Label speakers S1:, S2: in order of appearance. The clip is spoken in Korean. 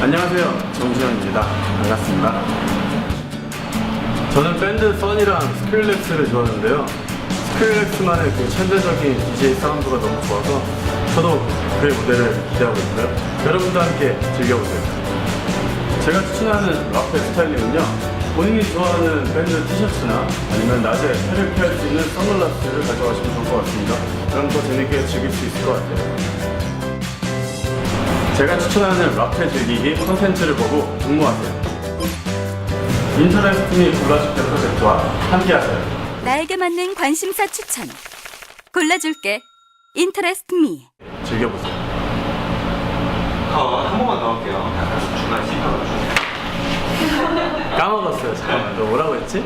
S1: 안녕하세요. 정수현입니다. 반갑습니다. 저는 밴드 써니랑 스크릴렉스를 좋아하는데요. 스크릴렉스만의 그 천재적인 DJ 사운드가 너무 좋아서 저도 그의 무대를 기대하고 있고요. 여러분도 함께 즐겨보세요. 제가 추천하는 락페 스타일링은요 본인이 좋아하는 밴드 티셔츠나 아니면 낮에 해를 피할 수 있는 선글라스를 가져가시면 좋을 것 같습니다. 그럼 더 재밌게 즐길 수 있을 것 같아요 제가 추천하는 락페 즐기기 콘텐츠를 보고 응모하세요. 인터넷팀이 골라줄게 프로젝트와 함께하세요.
S2: 나에게 맞는 관심사 추천. 골라줄게. 인터레스트 미.
S1: 즐겨보세요.
S3: 어, 한 번만 더 할게요. 중간 씹혀가지고.
S1: 까먹었어요. 잠깐만. 너 뭐라고 했지?